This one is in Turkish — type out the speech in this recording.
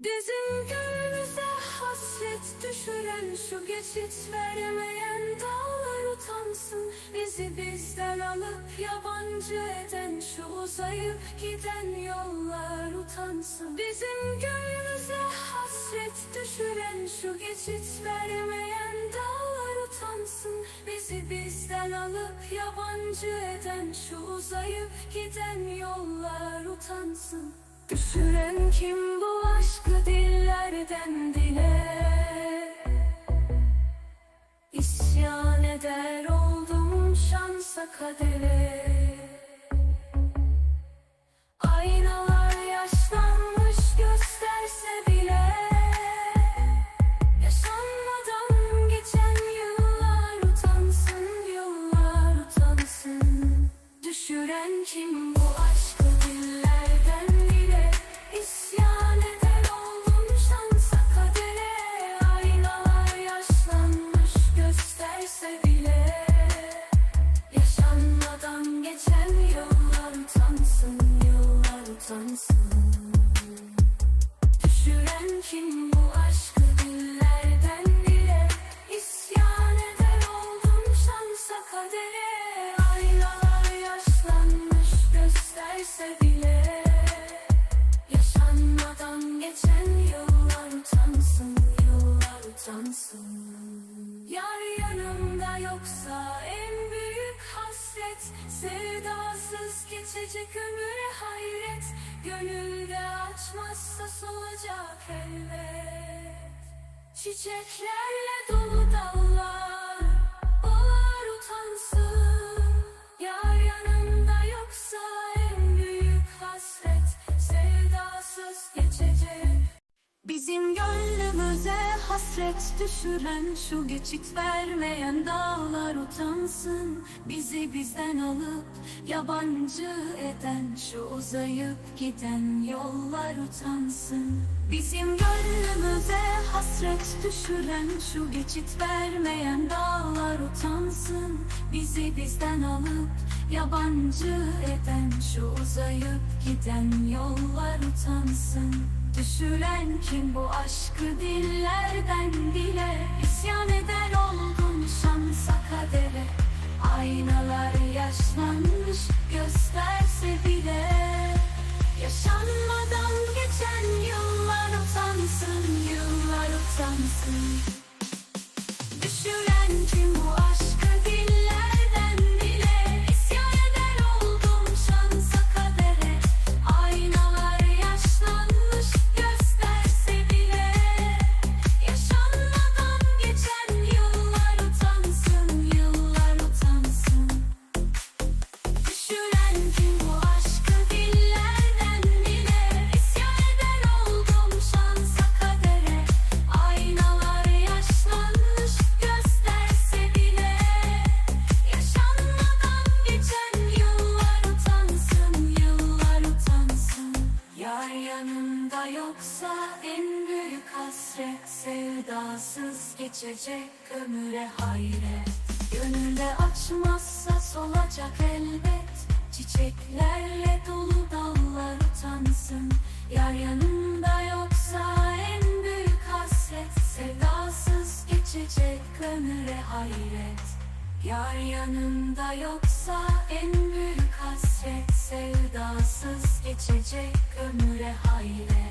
Bizim gönlümüze hasret düşüren şu geçit veremeyen dağlar utansın. Bizi bizden alıp yabancı eden şu uzayıp giden yollar utansın. Bizim gönlümüze hasret düşüren şu geçit veremeyen dağlar utansın. Bizi bizden alıp yabancı eden şu uzayıp giden yollar utansın Düşüren kim bu aşkı dillerden dile? İsyan eder oldum şansa kadere kim bu aşkı dillerden dile? İsyan eder oldum şansa kadere. Aynalar yaşlanmış gösterse bile. Yaşanmadan geçen yıllar utansın, yıllar utansın. Yar yanımda yoksa en büyük hasret. Sevdasız geçecek ömür hayret Gönülde açmazsa solacak elbet. Çiçeklerle dolu dallar Olar utansın. Yar yanımda yoksa en büyük hasret Sevdasız geçecek. Bizim gönlümüze hasret düşüren şu geçit vermeyen dağlar utansın. Bizi bizden alıp yabancı eden şu uzayıp giden yollar utansın. Bizim gönlümüze hasret düşüren şu geçit vermeyen dağlar utansın. Bizi bizden alıp yabancı eden şu uzayıp giden yollar utansın. Düşüren kim bu aşkı dillerden dile? İsyan eder oldum şansa kadere. Aynalar yaşlanmış utansın Sensiz geçecek ömüre hayret. Gönülde açmazsa solacak elbet. Çiçeklerle dolu dallar utansın. Yar yanında yoksa en büyük hasret. Sevdasız geçecek ömüre hayret. Yar yanında yoksa en büyük hasret. Sevdasız geçecek ömüre hayret.